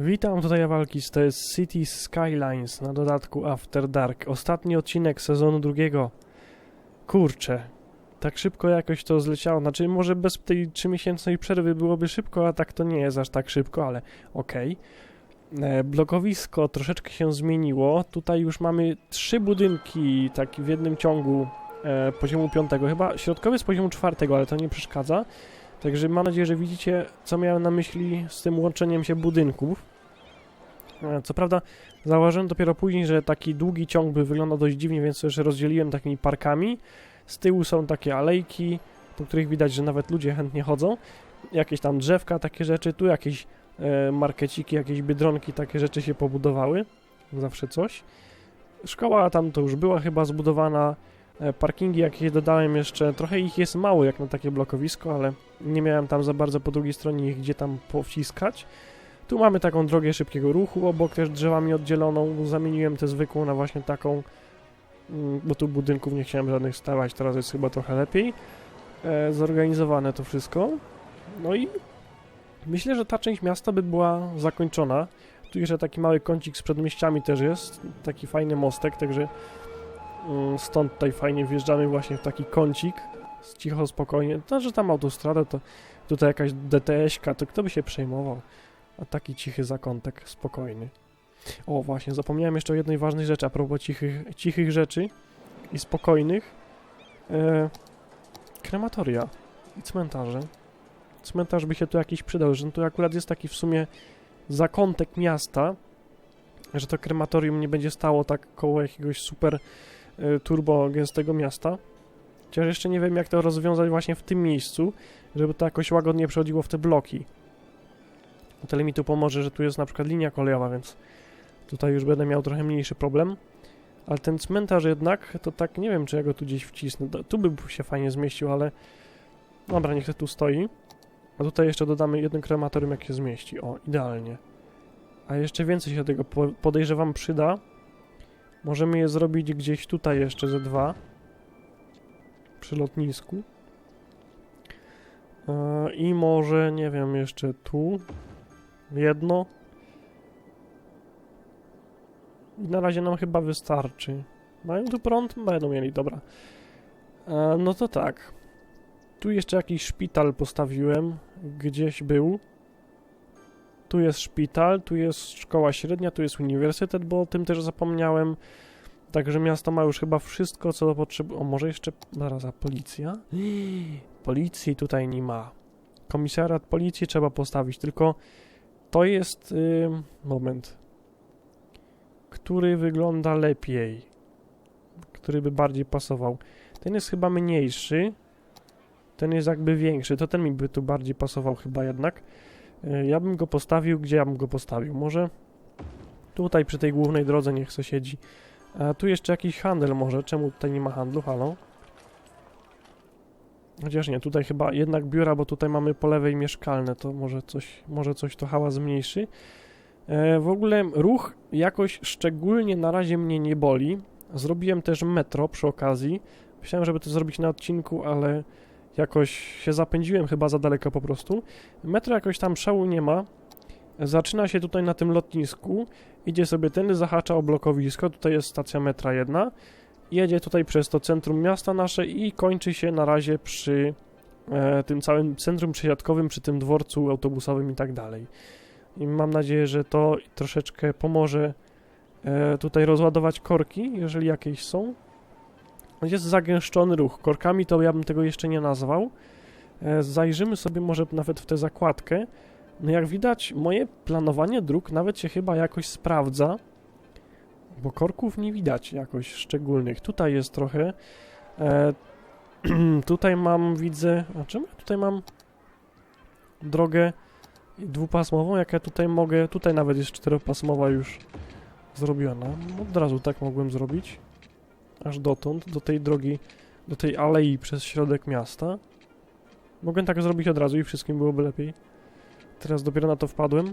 Witam, tutaj Walkis, to jest City Skylines, na dodatku After Dark. Ostatni odcinek sezonu drugiego. Kurczę, tak szybko jakoś to zleciało. Znaczy, może bez tej trzymiesięcznej przerwy byłoby szybko, a tak to nie jest aż tak szybko, ale okej. E, Blokowisko troszeczkę się zmieniło. Tutaj już mamy trzy budynki, tak w jednym ciągu e, poziomu piątego. Chyba środkowy z poziomu czwartego, ale to nie przeszkadza. Także mam nadzieję, że widzicie, co miałem na myśli z tym łączeniem się budynków. E, Co prawda, zauważyłem dopiero później, że taki długi ciąg by wyglądał dość dziwnie, więc jeszcze rozdzieliłem takimi parkami. Z tyłu są takie alejki, po których widać, że nawet ludzie chętnie chodzą. Jakieś tam drzewka, takie rzeczy. Tu jakieś e, markeciki, jakieś biedronki, takie rzeczy się pobudowały. Zawsze coś. Szkoła tam to już była chyba zbudowana. E, Parkingi jakieś dodałem jeszcze, trochę ich jest mało jak na takie blokowisko, ale nie miałem tam za bardzo po drugiej stronie ich gdzie tam powciskać. Tu mamy taką drogę szybkiego ruchu, obok też drzewami oddzieloną, zamieniłem tę zwykłą na właśnie taką, mm, bo tu budynków nie chciałem żadnych stawać, teraz jest chyba trochę lepiej e, zorganizowane to wszystko. No i myślę, że ta część miasta by była zakończona. Tu jeszcze taki mały kącik z przedmieściami też jest, taki fajny mostek, także Stąd tutaj fajnie wjeżdżamy właśnie w taki kącik, cicho, spokojnie. To, że tam autostrada, to tutaj jakaś DTS-ka, to kto by się przejmował? A taki cichy zakątek, spokojny. O, właśnie, zapomniałem jeszcze o jednej ważnej rzeczy, a propos cichych, cichych rzeczy i spokojnych. E, krematoria i cmentarze. Cmentarz by się tu jakiś przydał, że tu akurat jest taki w sumie zakątek miasta, że to krematorium nie będzie stało tak koło jakiegoś super turbo gęstego miasta. Chociaż jeszcze nie wiem, jak to rozwiązać właśnie w tym miejscu, żeby to jakoś łagodnie przechodziło w te bloki. Tyle mi tu pomoże, że tu jest na przykład linia kolejowa, więc tutaj już będę miał trochę mniejszy problem. Ale ten cmentarz jednak, to tak nie wiem, czy ja go tu gdzieś wcisnę. Tu by się fajnie zmieścił, ale... Dobra, niech to tu stoi. A tutaj jeszcze dodamy jeden krematorium, jak się zmieści. O, idealnie. A jeszcze więcej się tego po- podejrzewam przyda. Możemy je zrobić gdzieś tutaj jeszcze ze dwa. Przy lotnisku. E, I może, nie wiem, jeszcze tu. Jedno. I na razie nam chyba wystarczy. Mają tu prąd? Będą mieli, dobra. E, no to tak. Tu jeszcze jakiś szpital postawiłem. Gdzieś był. Tu jest szpital, tu jest szkoła średnia, tu jest uniwersytet, bo o tym też zapomniałem. Także miasto ma już chyba wszystko, co potrzebuje. O, może jeszcze. Zaraz, a policja? Policji tutaj nie ma. Komisariat policji trzeba postawić, tylko to jest. y, moment. Który wygląda lepiej? Który by bardziej pasował? Ten jest chyba mniejszy. Ten jest jakby większy. To ten mi by tu bardziej pasował, chyba jednak. Y, Ja bym go postawił, gdzie ja bym go postawił? Może tutaj przy tej głównej drodze niech se siedzi. A tu jeszcze jakiś handel może. Czemu tutaj nie ma handlu? Halo? Chociaż nie, tutaj chyba jednak biura, bo tutaj mamy po lewej mieszkalne, to może coś, może coś to hałas zmniejszy. E, w ogóle ruch jakoś szczególnie na razie mnie nie boli. Zrobiłem też metro przy okazji. Myślałem, żeby to zrobić na odcinku, ale jakoś się zapędziłem chyba za daleko po prostu. Metro jakoś tam szału nie ma. Zaczyna się tutaj na tym lotnisku. Idzie sobie ten, zahacza o blokowisko. Tutaj jest stacja metra jedna. Jedzie tutaj przez to centrum miasta nasze i kończy się na razie przy e, tym całym centrum przesiadkowym, przy tym dworcu autobusowym i tak dalej. I mam nadzieję, że to troszeczkę pomoże e, tutaj rozładować korki, jeżeli jakieś są. Jest zagęszczony ruch. Korkami to ja bym tego jeszcze nie nazwał. E, zajrzymy sobie może nawet w tę zakładkę. No jak widać, moje planowanie dróg nawet się chyba jakoś sprawdza, bo korków nie widać jakoś szczególnych. Tutaj jest trochę. E, tutaj mam, widzę. A ja tutaj mam drogę dwupasmową? Jak ja tutaj mogę. Tutaj nawet jest czteropasmowa już zrobiona. Od razu tak mogłem zrobić. Aż dotąd, do tej drogi, do tej alei przez środek miasta. Mogłem tak zrobić od razu i wszystkim byłoby lepiej. Teraz dopiero na to wpadłem.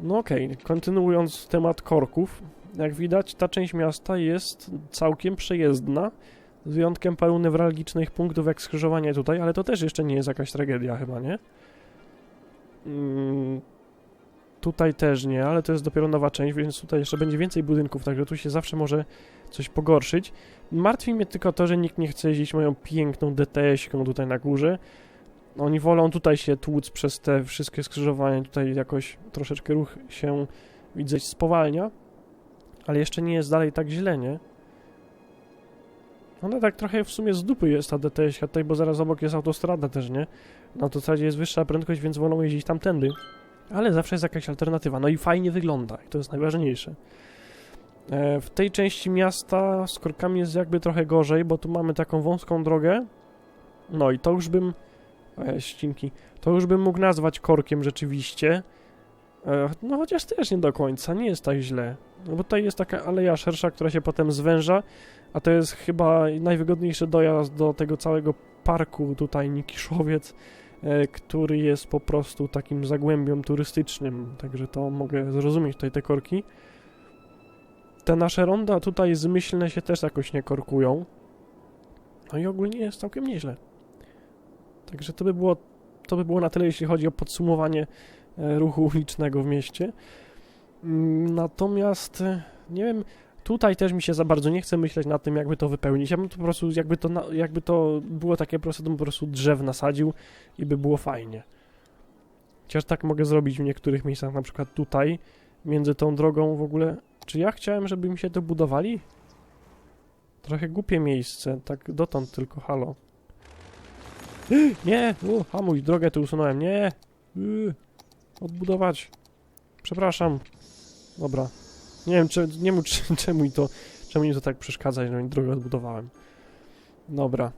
No okej, kontynuując temat korków. Jak widać, ta część miasta jest całkiem przejezdna. Z wyjątkiem paru newralgicznych punktów, jak skrzyżowanie tutaj, ale to też jeszcze nie jest jakaś tragedia chyba, nie? Mm, tutaj też nie, ale to jest dopiero nowa część, więc tutaj jeszcze będzie więcej budynków, także tu się zawsze może coś pogorszyć. Martwi mnie tylko to, że nikt nie chce jeździć moją piękną DTS-ką tutaj na górze. Oni wolą tutaj się tłuc przez te wszystkie skrzyżowania, tutaj jakoś troszeczkę ruch się, widzę, spowalnia, ale jeszcze nie jest dalej tak źle, nie? Ona tak trochę w sumie z dupy jest ta DTS tutaj, bo zaraz obok jest autostrada też, nie? Na autostradzie jest wyższa prędkość, więc wolą jeździć tamtędy. Ale zawsze jest jakaś alternatywa. No i fajnie wygląda, to jest najważniejsze. E, w tej części miasta z korkami jest jakby trochę gorzej, bo tu mamy taką wąską drogę. No i to już bym... E, ścinki. To już bym mógł nazwać korkiem rzeczywiście. E, no chociaż też nie do końca, nie jest tak źle. No bo tutaj jest taka aleja szersza, która się potem zwęża, a to jest chyba najwygodniejszy dojazd do tego całego parku tutaj Nikiszowiec, który jest po prostu takim zagłębiem turystycznym, także to mogę zrozumieć tutaj te korki. Te nasze ronda tutaj zmyślne się też jakoś nie korkują. No i ogólnie jest całkiem nieźle. Także to by było, to by było na tyle, jeśli chodzi o podsumowanie e, ruchu ulicznego w mieście. Mm, Natomiast, e, nie wiem, tutaj też mi się za bardzo nie chce myśleć nad tym, jakby to wypełnić. Ja bym to po prostu, jakby to, jakby to było takie proste, to bym po prostu drzew nasadził i by było fajnie. Chociaż tak mogę zrobić w niektórych miejscach, na przykład tutaj, między tą drogą w ogóle. Czy ja chciałem, żeby mi się to budowali? Trochę głupie miejsce, tak dotąd tylko, halo. Nie! U, hamuj, drogę tu usunąłem, nie! Odbudować. Przepraszam. Dobra. Nie wiem, czy, nie wiem czy, czemu mi to, czemu mi to tak przeszkadza, że drogę odbudowałem. Dobra.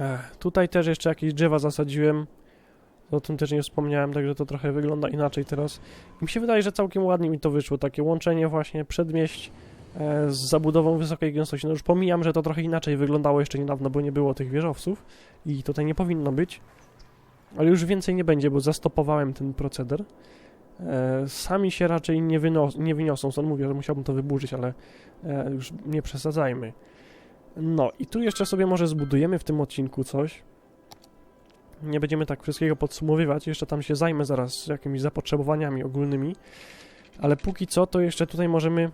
Ech, tutaj też jeszcze jakieś drzewa zasadziłem. O tym też nie wspomniałem, także to trochę wygląda inaczej teraz. Mi się wydaje, że całkiem ładnie mi to wyszło, takie łączenie właśnie przedmieść e, z zabudową wysokiej gęstości. No już pomijam, że to trochę inaczej wyglądało jeszcze niedawno, bo nie było tych wieżowców i tutaj nie powinno być. Ale już więcej nie będzie, bo zastopowałem ten proceder. E, sami się raczej nie, wyno- nie wyniosą, stąd mówię, że musiałbym to wyburzyć, ale e, już nie przesadzajmy. No i tu jeszcze sobie może zbudujemy w tym odcinku coś. Nie będziemy tak wszystkiego podsumowywać, jeszcze tam się zajmę zaraz jakimiś zapotrzebowaniami ogólnymi. Ale póki co, to jeszcze tutaj możemy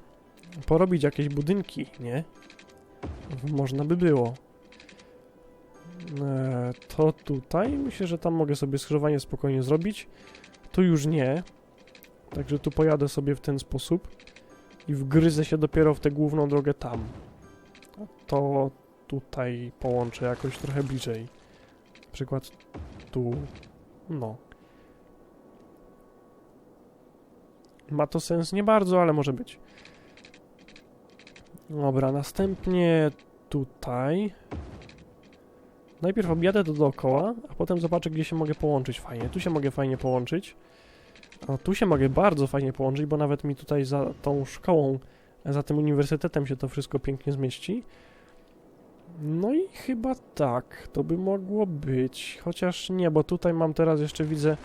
porobić jakieś budynki, nie? Można by było. E, to tutaj, myślę, że tam mogę sobie skrzyżowanie spokojnie zrobić. Tu już nie. Także tu pojadę sobie w ten sposób i wgryzę się dopiero w tę główną drogę tam. To tutaj połączę jakoś trochę bliżej. Na przykład tu. No. Ma to sens nie bardzo, ale może być. Dobra, następnie tutaj. Najpierw objadę to dookoła, a potem zobaczę, gdzie się mogę połączyć fajnie. Tu się mogę fajnie połączyć. O, tu się mogę bardzo fajnie połączyć, bo nawet mi tutaj za tą szkołą, za tym uniwersytetem się to wszystko pięknie zmieści. No i chyba tak, to by mogło być. Chociaż nie, bo tutaj mam teraz jeszcze widzę,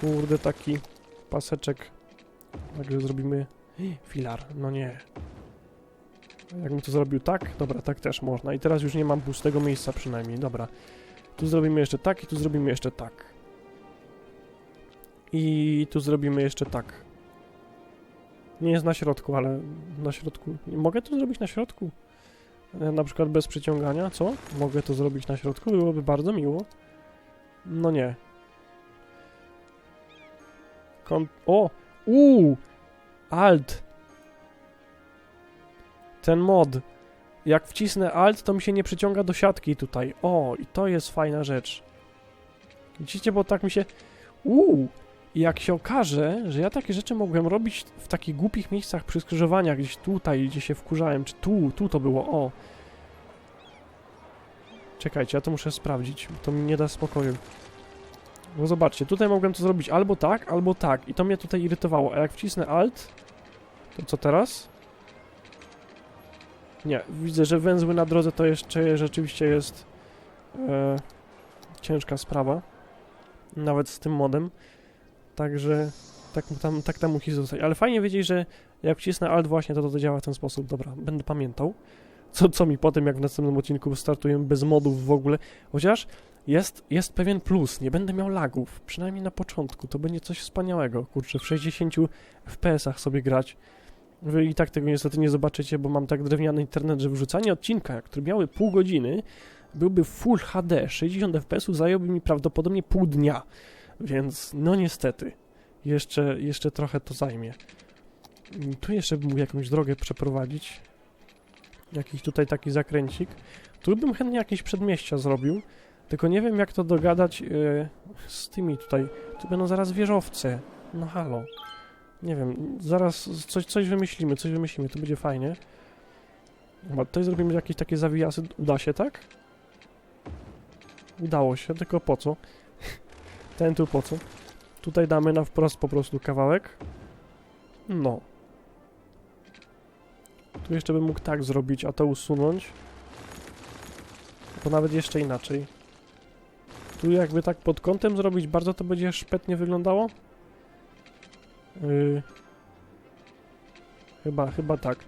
kurde, taki paseczek. Także zrobimy filar. No nie. Jakbym to zrobił tak? Dobra, tak też można. I teraz już nie mam pustego miejsca przynajmniej. Dobra. Tu zrobimy jeszcze tak i tu zrobimy jeszcze tak. I tu zrobimy jeszcze tak. Nie jest na środku, ale na środku. Mogę to zrobić na środku? E, Na przykład bez przyciągania, co? Mogę to zrobić na środku, byłoby bardzo miło. No nie. Kon o! Uuu! Alt! Ten mod. Jak wcisnę Alt, to mi się nie przyciąga do siatki tutaj. O, i to jest fajna rzecz. Widzicie, bo tak mi się... Uuu! I jak się okaże, że ja takie rzeczy mogłem robić w takich głupich miejscach przy skrzyżowaniach, gdzieś tutaj, gdzie się wkurzałem, czy tu, tu to było, o. Czekajcie, ja to muszę sprawdzić, to mi nie da spokoju. Bo zobaczcie, tutaj mogłem to zrobić albo tak, albo tak i to mnie tutaj irytowało, a jak wcisnę Alt, to co teraz? Nie, widzę, że węzły na drodze to jeszcze rzeczywiście jest e, ciężka sprawa, nawet z tym modem. Także tak tam, tak tam musi zostać. Ale fajnie wiedzieć, że jak wcisnę Alt właśnie, to to działa w ten sposób. Dobra, będę pamiętał. Co, co mi potem, jak w następnym odcinku startujemy bez modów w ogóle. Chociaż jest, jest pewien plus, nie będę miał lagów, przynajmniej na początku, to będzie coś wspaniałego, kurczę, w 60 FPS-ach sobie grać. Wy i tak tego niestety nie zobaczycie, bo mam tak drewniany internet, że wrzucanie odcinka, który miały pół godziny, byłby Full HD, 60 FPS-ów zająłby mi prawdopodobnie pół dnia, więc no niestety, jeszcze, jeszcze trochę to zajmie. Tu jeszcze bym mógł jakąś drogę przeprowadzić, jakiś tutaj taki zakręcik. Tu bym chętnie jakieś przedmieścia zrobił, tylko nie wiem jak to dogadać yy, z tymi tutaj. Tu będą zaraz wieżowce. No halo. Nie wiem, zaraz coś, coś wymyślimy, coś wymyślimy, to będzie fajnie. Chyba tutaj zrobimy jakieś takie zawijasy. Uda się, tak? Udało się, tylko po co? Ten tu po co? Tutaj damy na wprost po prostu kawałek. No. Tu jeszcze bym mógł tak zrobić, a to usunąć. To nawet jeszcze inaczej. Tu jakby tak pod kątem zrobić, bardzo to będzie szpetnie wyglądało. Yy. Chyba, chyba tak.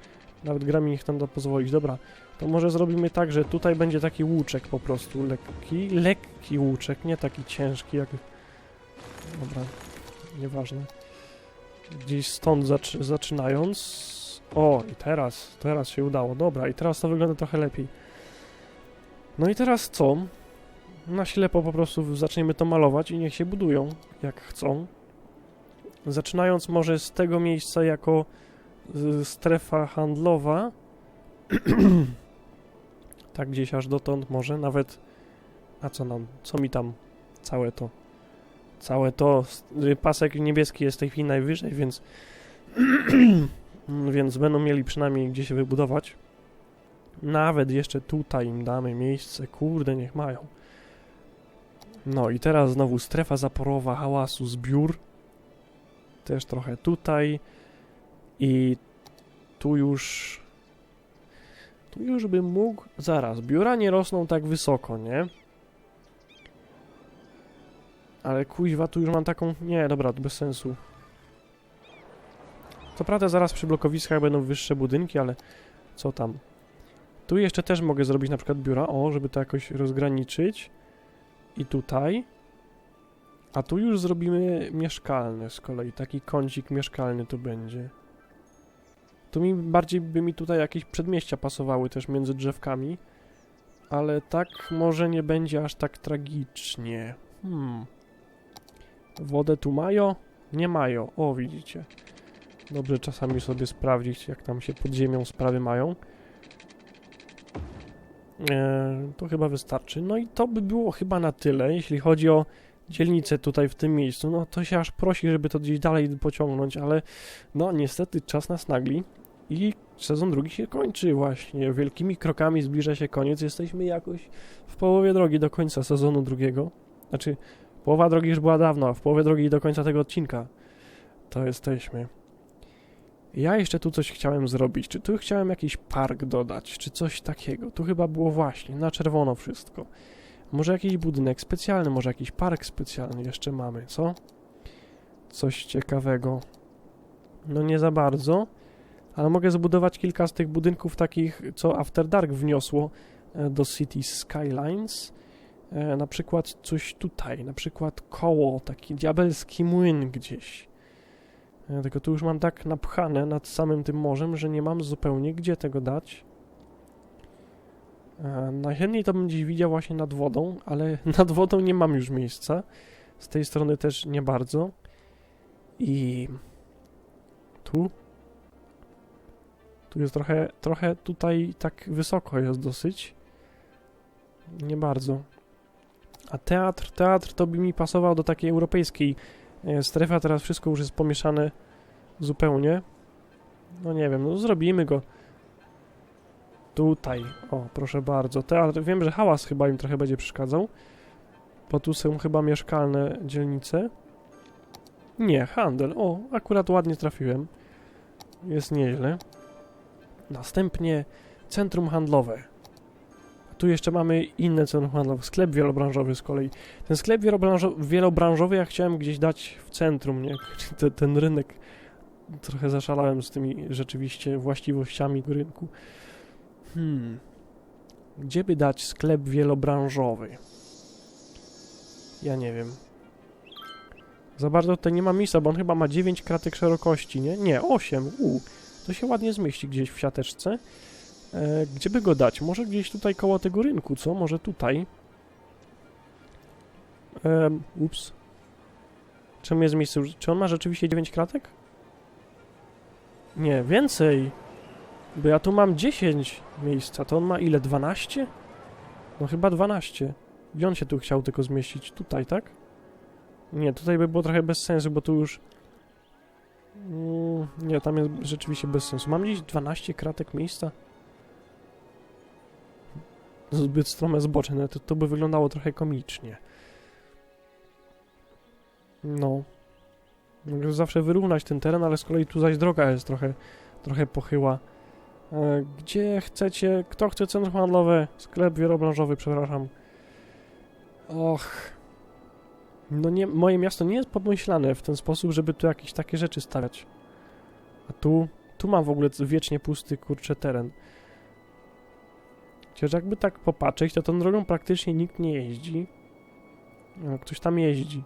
Nawet gra mi ich tam da pozwolić. Dobra, to może zrobimy tak, że tutaj będzie taki łuczek po prostu lekki. Lekki łuczek, nie taki ciężki jak... Dobra, nieważne. Gdzieś stąd zaczy zaczynając... O, i teraz, teraz się udało. Dobra, i teraz to wygląda trochę lepiej. No i teraz co? Na ślepo po prostu zaczniemy to malować i niech się budują, jak chcą. Zaczynając może z tego miejsca jako strefa handlowa. tak gdzieś aż dotąd może, nawet... A co nam, co mi tam całe to? Całe to, pasek niebieski jest w tej chwili najwyżej, więc... więc będą mieli przynajmniej gdzie się wybudować. Nawet jeszcze tutaj im damy miejsce, kurde, niech mają. No i teraz znowu strefa zaporowa, hałasu, zbiór. Też trochę tutaj. I tu już... Tu już bym mógł... Zaraz, biura nie rosną tak wysoko, nie? Ale kuźwa, tu już mam taką... Nie, dobra, to bez sensu. Co prawda zaraz przy blokowiskach będą wyższe budynki, ale co tam. Tu jeszcze też mogę zrobić na przykład biura, o, żeby to jakoś rozgraniczyć. I tutaj. A tu już zrobimy mieszkalne z kolei, taki kącik mieszkalny tu będzie. Tu mi bardziej by mi tutaj jakieś przedmieścia pasowały też między drzewkami. Ale tak może nie będzie aż tak tragicznie. Hmm. Wodę tu mają? Nie mają. O, widzicie. Dobrze czasami sobie sprawdzić, jak tam się pod ziemią sprawy mają. E, to chyba wystarczy. No i to by było chyba na tyle, jeśli chodzi o dzielnicę tutaj w tym miejscu. No to się aż prosi, żeby to gdzieś dalej pociągnąć, ale no niestety czas nas nagli i sezon drugi się kończy właśnie. Wielkimi krokami zbliża się koniec. Jesteśmy jakoś w połowie drogi do końca sezonu drugiego. Znaczy, połowa drogi już była dawno, w połowie drogi do końca tego odcinka to jesteśmy. Ja jeszcze tu coś chciałem zrobić. Czy tu chciałem jakiś park dodać, czy coś takiego? Tu chyba było właśnie, na czerwono wszystko. Może jakiś budynek specjalny, może jakiś park specjalny jeszcze mamy, co? Coś ciekawego. No nie za bardzo, ale mogę zbudować kilka z tych budynków takich, co After Dark wniosło e, do City Skylines. E, na przykład coś tutaj, na przykład koło, taki diabelski młyn gdzieś. Ja tylko tu już mam tak napchane nad samym tym morzem, że nie mam zupełnie gdzie tego dać. E, najchętniej to bym gdzieś widział właśnie nad wodą, ale nad wodą nie mam już miejsca. Z tej strony też nie bardzo. I tu. Tu jest trochę, trochę tutaj tak wysoko jest dosyć. Nie bardzo. A teatr, teatr to by mi pasował do takiej europejskiej e, strefy, a teraz wszystko już jest pomieszane zupełnie. No nie wiem, no zrobimy go tutaj. O, proszę bardzo. Teatr, wiem, że hałas chyba im trochę będzie przeszkadzał, bo tu są chyba mieszkalne dzielnice. Nie, handel. O, akurat ładnie trafiłem. Jest nieźle. Następnie centrum handlowe. Tu jeszcze mamy inne centrum handlowe. Sklep wielobranżowy z kolei. Ten sklep wielobranżowy, ja chciałem gdzieś dać w centrum, nie? Ten, ten rynek. Trochę zaszalałem z tymi rzeczywiście właściwościami rynku. Hmm. Gdzie by dać sklep wielobranżowy? Ja nie wiem. Za bardzo tutaj nie ma miejsca, bo on chyba ma 9 kratek szerokości, nie? Nie, 8. U, to się ładnie zmieści gdzieś w siateczce. E, gdzie by go dać? Może gdzieś tutaj koło tego rynku, co? Może tutaj? E, ups. Czemu jest miejsce? Czy on ma rzeczywiście 9 kratek? Nie, więcej. Bo ja tu mam 10 miejsca, to on ma ile? 12? No chyba 12. Gdzie on się tu chciał tylko zmieścić? Tutaj, tak? Nie, tutaj by było trochę bez sensu, bo tu już... Mm, nie, tam jest rzeczywiście bez sensu. Mam gdzieś 12 kratek miejsca? Zbyt strome zbocze, no to, to by wyglądało trochę komicznie. No. Mogę zawsze wyrównać ten teren, ale z kolei tu zaś droga jest trochę, trochę pochyła. E, Gdzie chcecie, kto chce centrum handlowe, sklep wielobranżowy, przepraszam. Och. No nie, moje miasto nie jest pomyślane w ten sposób, żeby tu jakieś takie rzeczy stawiać. A tu, tu mam w ogóle wiecznie pusty, kurczę, teren. Chociaż jakby tak popatrzeć, to tą drogą praktycznie nikt nie jeździ. No, ktoś tam jeździ.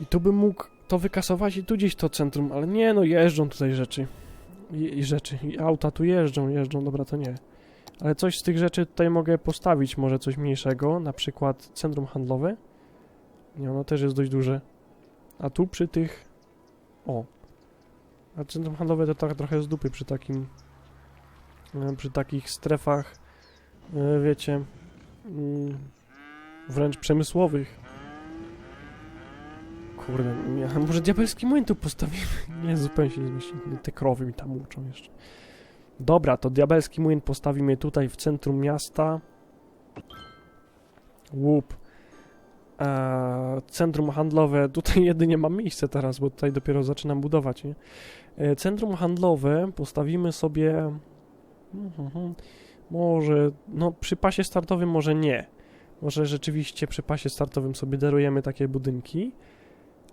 I tu bym mógł to wykasować i tu gdzieś to centrum, ale nie, no jeżdżą tutaj rzeczy. I, i rzeczy, i auta tu jeżdżą, jeżdżą, dobra, to nie. Ale coś z tych rzeczy tutaj mogę postawić, może coś mniejszego, na przykład centrum handlowe. Nie, ono też jest dość duże. A tu przy tych... O. A centrum handlowe to tak trochę z dupy przy takim... e, Przy takich strefach, e, wiecie, mm, wręcz przemysłowych. Kurde, nie, a może diabelski młyn tu postawimy? Nie, zupełnie się nie zmieści. Te krowy mi tam uczą jeszcze. Dobra, to diabelski młyn postawimy tutaj w centrum miasta. Łup. E, centrum handlowe, tutaj jedynie mam miejsce teraz, bo tutaj dopiero zaczynam budować, nie? E, centrum handlowe postawimy sobie... Może, no przy pasie startowym może nie. Może rzeczywiście przy pasie startowym sobie darujemy takie budynki.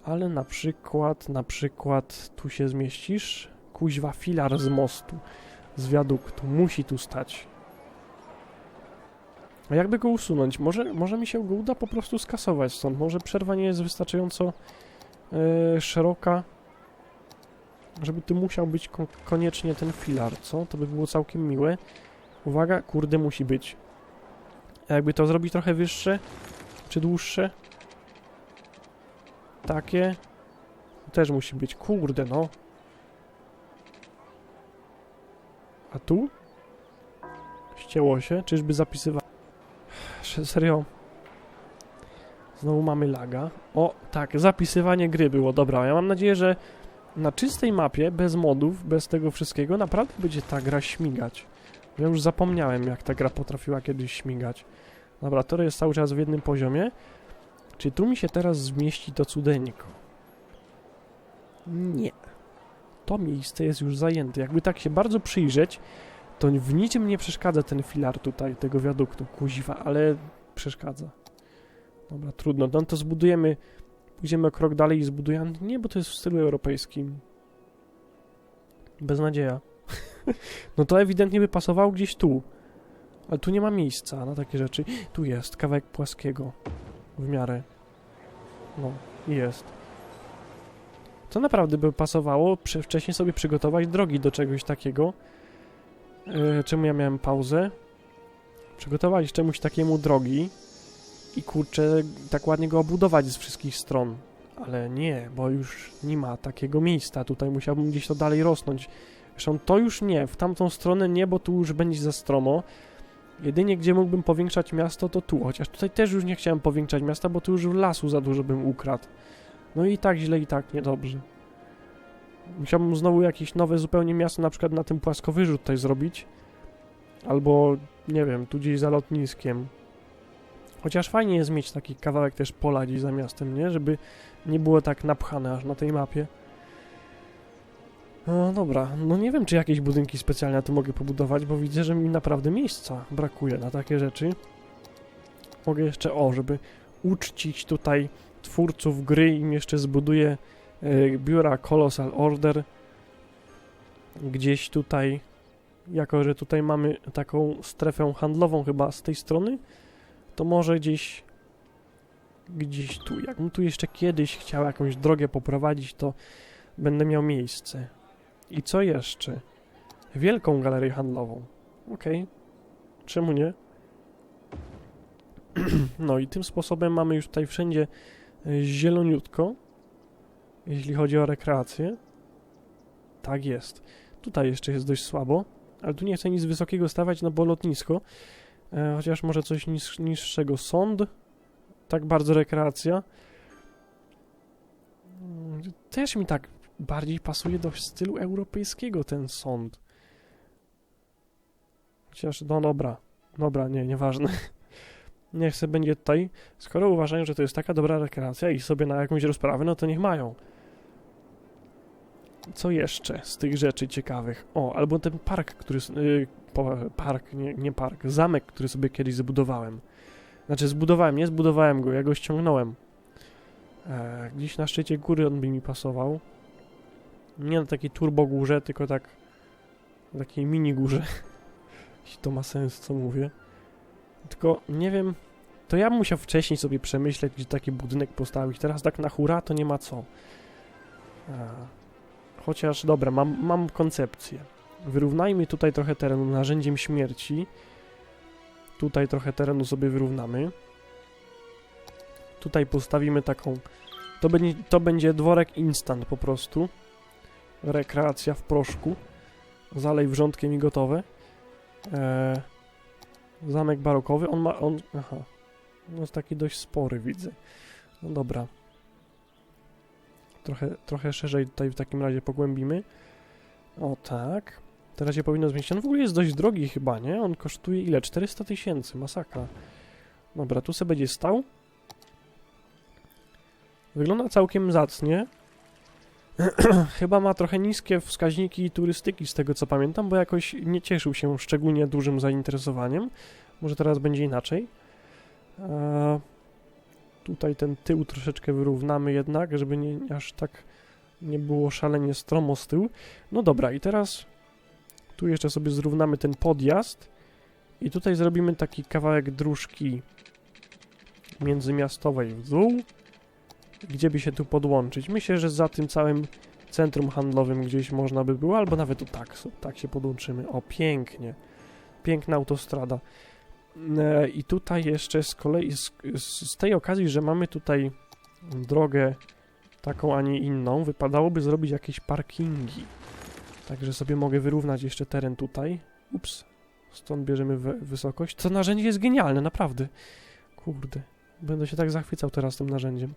Ale na przykład, na przykład tu się zmieścisz. Kuźwa filar z mostu, z wiaduktu, musi tu stać. A jakby go usunąć? Może, może mi się go uda po prostu skasować stąd. Może przerwa nie jest wystarczająco e, szeroka, żeby tu musiał być ko koniecznie ten filar, co? To by było całkiem miłe. Uwaga, kurde, musi być. A jakby to zrobić trochę wyższe, czy dłuższe? Takie. Też musi być. Kurde, no. A tu? Ścięło się. Czyżby zapisywać? Serio? Znowu mamy laga. O, tak, zapisywanie gry było. Dobra, ja mam nadzieję, że na czystej mapie, bez modów, bez tego wszystkiego, naprawdę będzie ta gra śmigać. Ja już zapomniałem, jak ta gra potrafiła kiedyś śmigać. Dobra, to jest cały czas w jednym poziomie. Czy tu mi się teraz zmieści to cudeńko? Nie. To miejsce jest już zajęte. Jakby tak się bardzo przyjrzeć, to w niczym nie przeszkadza ten filar tutaj, tego wiaduktu, kuziwa, ale przeszkadza. Dobra, trudno. No to zbudujemy, pójdziemy krok dalej i zbudujemy... Nie, bo to jest w stylu europejskim. Beznadzieja. no to ewidentnie by pasowało gdzieś tu. Ale tu nie ma miejsca na takie rzeczy. Tu jest kawałek płaskiego w miarę. No, jest. Co naprawdę by pasowało, wcześniej sobie przygotować drogi do czegoś takiego. Yy, czemu ja miałem pauzę? Przygotować czemuś takiemu drogi i kurczę, tak ładnie go obudować z wszystkich stron. Ale nie, bo już nie ma takiego miejsca. Tutaj musiałbym gdzieś to dalej rosnąć. Zresztą to już nie, w tamtą stronę nie, bo tu już będzie za stromo. Jedynie gdzie mógłbym powiększać miasto to tu, chociaż tutaj też już nie chciałem powiększać miasta, bo tu już lasu za dużo bym ukradł. No i tak źle i tak niedobrze. Musiałbym znowu jakieś nowe zupełnie miasto na przykład na tym płaskowyżu tutaj zrobić. Albo, nie wiem, tu gdzieś za lotniskiem. Chociaż fajnie jest mieć taki kawałek też pola gdzieś za miastem, nie? Żeby nie było tak napchane aż na tej mapie. No dobra, no nie wiem, czy jakieś budynki specjalne tu mogę pobudować, bo widzę, że mi naprawdę miejsca brakuje na takie rzeczy. Mogę jeszcze, o, żeby uczcić tutaj twórców gry im jeszcze zbuduję y, biura Colossal Order gdzieś tutaj, jako że tutaj mamy taką strefę handlową chyba z tej strony, to może gdzieś gdzieś tu. Jakbym tu jeszcze kiedyś chciał jakąś drogę poprowadzić, to będę miał miejsce. I co jeszcze? Wielką galerię handlową. Okej. Czemu nie? no i tym sposobem mamy już tutaj wszędzie e, zieloniutko, jeśli chodzi o rekreację. Tak jest. Tutaj jeszcze jest dość słabo, ale tu nie chcę nic wysokiego stawiać, no bo lotnisko. E, chociaż może coś niż, niższego. Sąd. Tak bardzo rekreacja. Mm, Też mi tak bardziej pasuje do stylu europejskiego ten sąd. Chociaż, no dobra. Dobra, nie, nieważne. Niech se będzie tutaj. Skoro uważają, że to jest taka dobra rekreacja i sobie na jakąś rozprawę, no to niech mają. Co jeszcze z tych rzeczy ciekawych? O, albo ten park, który... po, park, nie, nie park. Zamek, który sobie kiedyś zbudowałem. Znaczy zbudowałem, nie zbudowałem go, ja go ściągnąłem. E, gdzieś na szczycie góry on by mi pasował. Nie na takiej turbo górze, tylko tak na takiej mini górze. Jeśli to ma sens, co mówię. Tylko nie wiem, to ja musiał wcześniej sobie przemyśleć, gdzie taki budynek postawić. Teraz tak na hura to nie ma co. E, chociaż dobra, mam, mam koncepcję. Wyrównajmy tutaj trochę terenu narzędziem śmierci. Tutaj trochę terenu sobie wyrównamy. Tutaj postawimy taką... To będzie, to będzie dworek instant po prostu. Rekreacja w proszku. Zalej wrzątkiem i gotowe. Eee, zamek barokowy. On ma... On, aha. On jest taki dość spory, widzę. No dobra. Trochę, trochę szerzej tutaj w takim razie pogłębimy. O tak. Teraz się powinno zmieścić. On w ogóle jest dość drogi chyba, nie? On kosztuje ile? 400 tysięcy. Masakra. Dobra, tu sobie będzie stał. Wygląda całkiem zacnie. Chyba ma trochę niskie wskaźniki turystyki, z tego co pamiętam, bo jakoś nie cieszył się szczególnie dużym zainteresowaniem. Może teraz będzie inaczej. Eee, tutaj ten tył troszeczkę wyrównamy jednak, żeby nie aż tak nie było szalenie stromo z tyłu. No dobra, i teraz tu jeszcze sobie zrównamy ten podjazd i tutaj zrobimy taki kawałek dróżki międzymiastowej w dół, gdzie by się tu podłączyć. Myślę, że za tym całym centrum handlowym gdzieś można by było, albo nawet tu tak, tak się podłączymy. O, pięknie. Piękna autostrada. E, I tutaj jeszcze z kolei, z z tej okazji, że mamy tutaj drogę taką, a nie inną, wypadałoby zrobić jakieś parkingi. Także sobie mogę wyrównać jeszcze teren tutaj. Ups. Stąd bierzemy wy- wysokość. To narzędzie jest genialne, naprawdę. Kurde. Będę się tak zachwycał teraz tym narzędziem.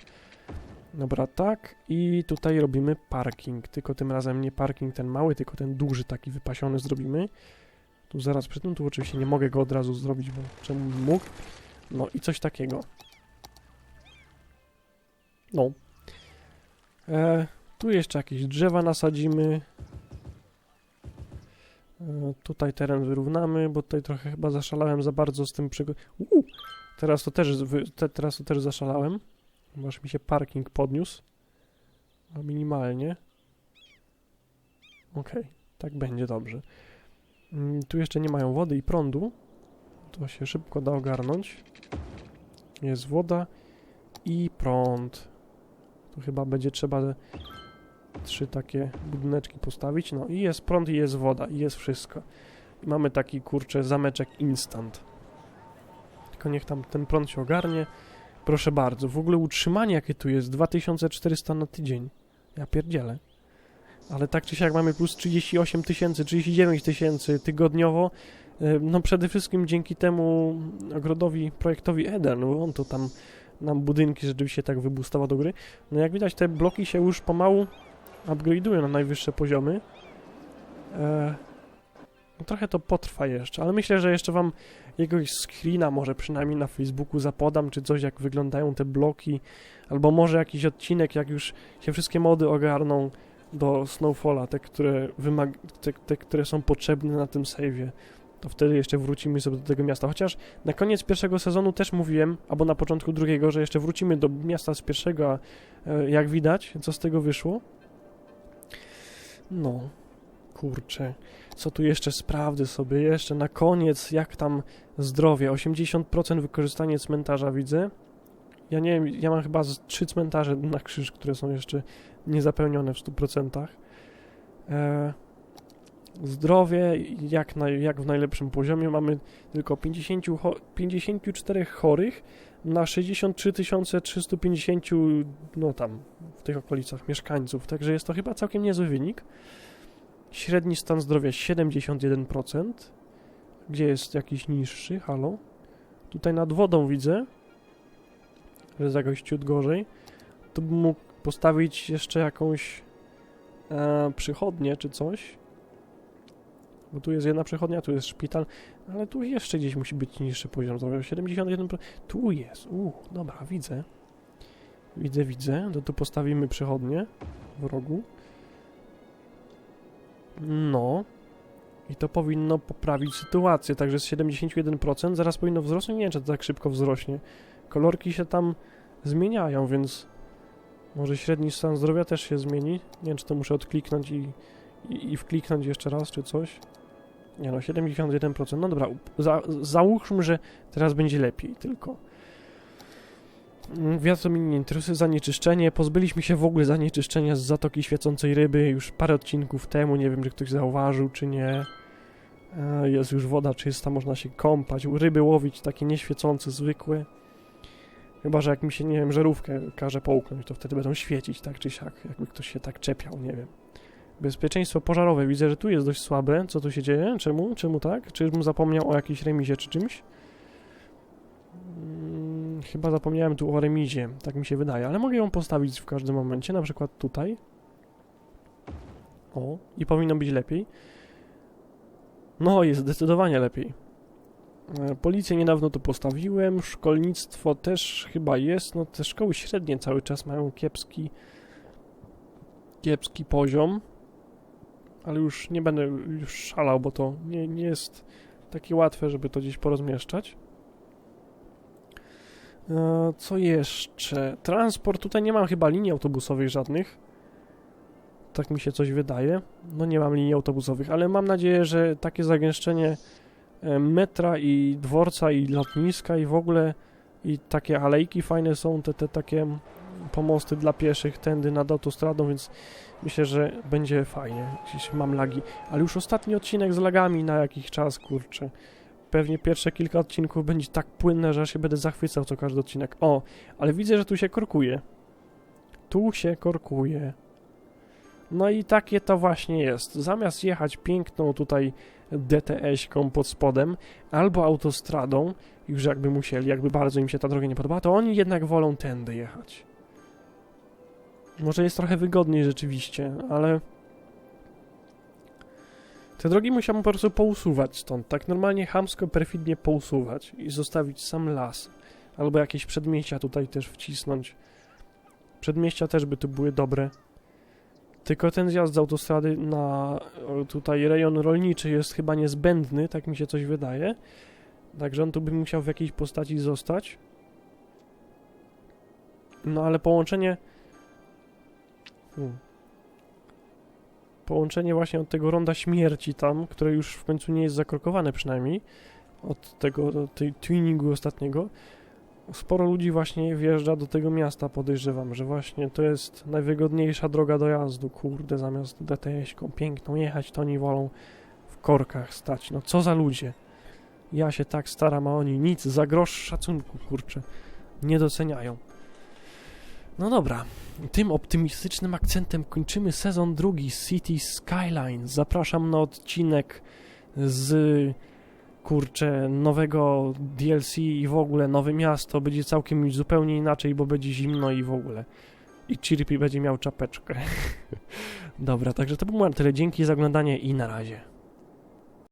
Dobra, tak. I tutaj robimy parking. Tylko tym razem nie parking ten mały, tylko ten duży, taki wypasiony zrobimy. Tu zaraz przy tym, tu oczywiście nie mogę go od razu zrobić, bo czemu mógł. No i coś takiego. No. E, tu jeszcze jakieś drzewa nasadzimy. Tutaj teren wyrównamy, bo tutaj trochę chyba zaszalałem za bardzo z tym przygo... Teraz to też, te, teraz to też zaszalałem. Aż mi się parking podniósł. A minimalnie. Okej, tak będzie dobrze. Mm, Tu jeszcze nie mają wody i prądu. To się szybko da ogarnąć. Jest woda i prąd. Tu chyba będzie trzeba trzy takie budyneczki postawić. No i jest prąd i jest woda i jest wszystko. I mamy taki kurczę zameczek instant. Tylko niech tam ten prąd się ogarnie. Proszę bardzo. W ogóle utrzymanie jakie tu jest 2400 na tydzień. Ja pierdzielę. Ale tak czy siak mamy plus 38 tysięcy, 39 tysięcy tygodniowo. No przede wszystkim dzięki temu ogrodowi, projektowi Eden, bo on to tam nam budynki rzeczywiście tak wybustował do góry. No jak widać te bloki się już pomału upgrade'ują na najwyższe poziomy. E, no trochę to potrwa jeszcze, ale myślę, że jeszcze wam jakiegoś screena może przynajmniej na Facebooku zapodam, czy coś jak wyglądają te bloki, albo może jakiś odcinek, jak już się wszystkie mody ogarną do Snowfalla, te, które, te, te, które są potrzebne na tym save'ie. To wtedy jeszcze wrócimy sobie do tego miasta. Chociaż na koniec pierwszego sezonu też mówiłem, albo na początku drugiego, że jeszcze wrócimy do miasta z pierwszego, a e, jak widać, co z tego wyszło. No, kurczę. Co tu jeszcze sprawdzę sobie? Jeszcze na koniec, jak tam zdrowie. 80% wykorzystanie cmentarza widzę. Ja nie wiem, ja mam chyba trzy cmentarze na krzyż, które są jeszcze niezapełnione w 100%. E, zdrowie jak, na, jak w najlepszym poziomie. Mamy tylko 50 cho 54 chorych na 63 350, no tam, w tych okolicach mieszkańców. Także jest to chyba całkiem niezły wynik. Średni stan zdrowia 71%. Gdzie jest jakiś niższy? Halo? Tutaj nad wodą widzę, że jest jakoś ciut gorzej. Tu bym mógł postawić jeszcze jakąś e, przychodnię czy coś. Bo tu jest jedna przychodnia, tu jest szpital, ale tu jeszcze gdzieś musi być niższy poziom zdrowia. 71%. Tu jest. U, dobra, widzę. Widzę, widzę. To tu postawimy przychodnię w rogu. No. I to powinno poprawić sytuację. Także z 71% zaraz powinno wzrosnąć. Nie wiem, czy to tak szybko wzrośnie. Kolorki się tam zmieniają, więc może średni stan zdrowia też się zmieni. Nie wiem, czy to muszę odkliknąć i, i, i wkliknąć jeszcze raz, czy coś. Nie no, 71%. No dobra, za, załóżmy, że teraz będzie lepiej tylko. Wiatr mnie nie interesuje, zanieczyszczenie. Pozbyliśmy się w ogóle zanieczyszczenia z Zatoki Świecącej Ryby już parę odcinków temu. Nie wiem, czy ktoś zauważył, czy nie. E, Jest już woda czysta, można się kąpać, ryby łowić, takie nieświecące, zwykłe. Chyba, że jak mi się, nie wiem, żarówkę każe połknąć, to wtedy będą świecić tak czy siak, jakby ktoś się tak czepiał, nie wiem. Bezpieczeństwo pożarowe. Widzę, że tu jest dość słabe. Co tu się dzieje? Czemu? Czemu tak? Czyżbym zapomniał o jakiejś remizie czy czymś? Mm, chyba zapomniałem tu o remizie. Tak mi się wydaje, ale mogę ją postawić w każdym momencie. Na przykład tutaj. O, i powinno być lepiej. No, jest zdecydowanie lepiej. E, Policję niedawno tu postawiłem, szkolnictwo też chyba jest, no te szkoły średnie cały czas mają kiepski kiepski poziom, ale już nie będę już szalał, bo to nie, nie jest takie łatwe, żeby to gdzieś porozmieszczać. E, Co jeszcze? Transport, tutaj nie mam chyba linii autobusowych żadnych. Tak mi się coś wydaje. No nie mam linii autobusowych, ale mam nadzieję, że takie zagęszczenie e, metra i dworca i lotniska i w ogóle i takie alejki fajne są, te, te takie pomosty dla pieszych tędy nad autostradą, więc myślę, że będzie fajnie. Gdzieś mam lagi, ale już ostatni odcinek z lagami na jakiś czas, kurczę. Pewnie pierwsze kilka odcinków będzie tak płynne, że się będę zachwycał co każdy odcinek. O, ale widzę, że tu się korkuje. Tu się korkuje. No i takie to właśnie jest. Zamiast jechać piękną tutaj DTS-ką pod spodem albo autostradą, już jakby musieli, jakby bardzo im się ta droga nie podoba, to oni jednak wolą tędy jechać. Może jest trochę wygodniej rzeczywiście, ale te drogi musiałbym po prostu pousuwać stąd, tak normalnie chamsko, perfidnie pousuwać i zostawić sam las. Albo jakieś przedmieścia tutaj też wcisnąć. Przedmieścia też by tu były dobre. Tylko ten zjazd z autostrady na tutaj rejon rolniczy jest chyba niezbędny, tak mi się coś wydaje. Także on tu by musiał w jakiejś postaci zostać. No ale połączenie... Połączenie właśnie od tego ronda śmierci tam, które już w końcu nie jest zakrokowane przynajmniej, od tego, tej twinningu ostatniego, sporo ludzi właśnie wjeżdża do tego miasta, podejrzewam, że właśnie to jest najwygodniejsza droga dojazdu, kurde, zamiast DTS-ką piękną jechać, to oni wolą w korkach stać, no co za ludzie. Ja się tak staram, a oni nic, za grosz szacunku, kurczę, nie doceniają. No dobra, tym optymistycznym akcentem kończymy sezon drugi City Skylines. Zapraszam na odcinek z kurczę nowego DLC i w ogóle nowe miasto. Będzie całkiem już zupełnie inaczej, bo będzie zimno i w ogóle. I Chirpy będzie miał czapeczkę. Dobra, także to było na tyle. Dzięki za oglądanie i na razie.